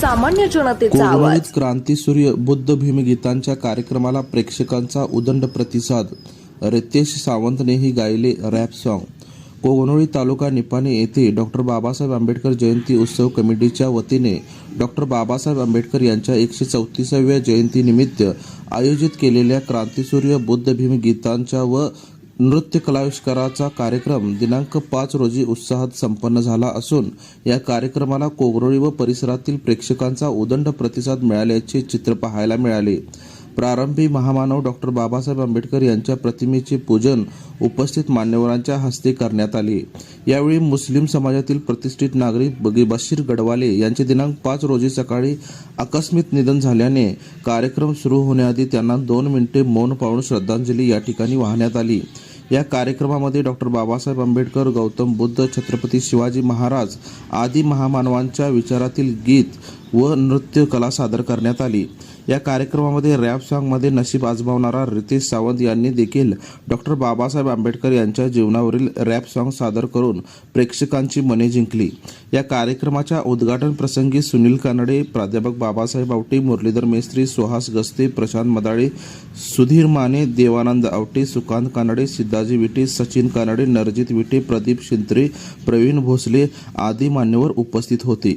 सामान्य जनतेचा आवाज. कोकणात क्रांतीसूर्य बुद्ध भीमगीतांच्या कार्यक्रमाला प्रेक्षकांचा उदंड प्रतिसाद. रितेश सावंतनेही गायले रॅप सॉन्ग. कोगनोळी तालुका निपाणी येथे डॉक्टर बाबासाहेब आंबेडकर जयंती उत्सव कमिटीच्या वतीने डॉक्टर बाबासाहेब आंबेडकर यांच्या एकशे चौतीसाव्या जयंतीनिमित्त आयोजित केलेल्या क्रांतीसूर्य बुद्ध भीम गीतांच्या व नृत्य कलाविष्काराचा कार्यक्रम दिनांक पाच रोजी उत्साहात संपन्न झाला असून या कार्यक्रमाला कोगरोळी व परिसरातील प्रेक्षकांचा उदंड प्रतिसाद मिळाल्याचे चित्र पाहायला मिळाले. प्रारंभी महामानव डॉक्टर बाबासाहेब आंबेडकर यांच्या प्रतिमेचे पूजन उपस्थित मान्यवरांच्या हस्ते करण्यात आले. यावेळी मुस्लिम समाजातील प्रतिष्ठित नागरिक बगी बशीर गडवाले यांचे दिनांक पाच रोजी सकाळी आकस्मिक निधन झाल्याने कार्यक्रम सुरू होण्याआधी त्यांना दोन मिनिटे मौन पाळून श्रद्धांजली या ठिकाणी वाहण्यात आली. या कार्यक्रमामध्ये डॉक्टर बाबासाहेब आंबेडकर गौतम बुद्ध छत्रपती शिवाजी महाराज आदी महामानवांच्या विचारातील गीत व नृत्य कला सादर करण्यात आली. या कार्यक्रमामध्ये रॅप सॉंगमध्ये नशीब आजमावणारा रितेश सावंत यांनी देखील डॉक्टर बाबासाहेब आंबेडकर यांच्या जीवनावरील रॅप सॉंग सादर करून प्रेक्षकांची मने जिंकली. या कार्यक्रमाच्या उद्घाटन प्रसंगी सुनील कानडे प्राध्यापक बाबासाहेब आवटे मुरलीधर मेस्त्री सुहास गस्ते प्रशांत मदाळे सुधीर माने देवानंद आवटे सुकांत कानडे सिद्धाजी विटे सचिन कानडे नरजित विटे प्रदीप शिंत्रे प्रवीण भोसले आदी मान्यवर उपस्थित होते.